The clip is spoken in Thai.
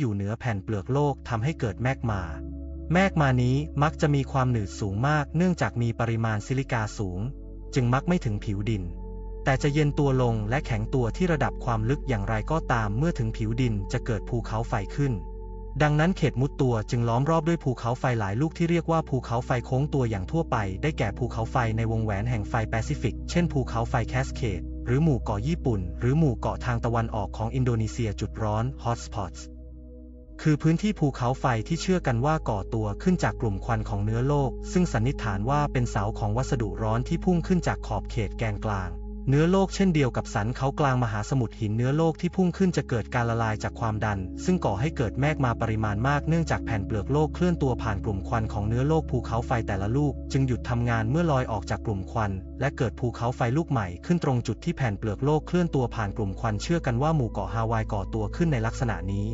อยู่เหนือแผ่นเปลือกโลกทำให้เกิดแมกมา แมกมานี้มักจะมีความหนืดสูงมากเนื่องจากมีปริมาณซิลิกาสูง จึงมักไม่ถึงผิวดิน แต่จะเย็นตัวลงและแข็งตัวที่ระดับความลึกอย่างไรก็ตามเมื่อถึงผิวดินจะเกิดภูเขาไฟขึ้น ดังนั้นเขตมุดตัวจึงล้อมรอบด้วยภูเขาไฟหลายลูกที่เรียกว่าภูเขาไฟโค้งตัวอย่างทั่วไป ได้แก่ภูเขาไฟในวงแหวนแห่งไฟแปซิฟิก เช่นภูเขาไฟแคสเคดหรือหมู่เกาะญี่ปุ่น หรือหมู่เกาะทางตะวันออกของอินโดนีเซียจุดร้อน hotspots คือพื้นที่ภูเขาไฟที่เชื่อกันว่าก่อตัวขึ้นจากกลุ่มควันของเนื้อโลก ซึ่งสันนิษฐานว่าเป็นเสาของวัสดุร้อนที่พุ่งขึ้นจากขอบเขตแกนกลาง เนื้อโลกเช่นเดียวกับสันเขากลางมหาสมุทรหินเนื้อโลกที่พุ่งขึ้นจะเกิดการละลายจากความดัน ซึ่งก่อให้เกิดแมกมาปริมาณมากเนื่องจากแผ่นเปลือกโลกเคลื่อนตัวผ่านกลุ่มควันของเนื้อโลกภูเขาไฟแต่ละลูก จึงหยุดทำงานเมื่อลอยออกจากกลุ่มควัน และเกิดภูเขาไฟลูกใหม่ขึ้นตรงจุดที่แผ่นเปลือกโลกเคลื่อนตัวผ่านกลุ่มควันเชื่อกันว่าหมู่เกาะฮาวายก่อตัวขึ้นในลักษณะนี้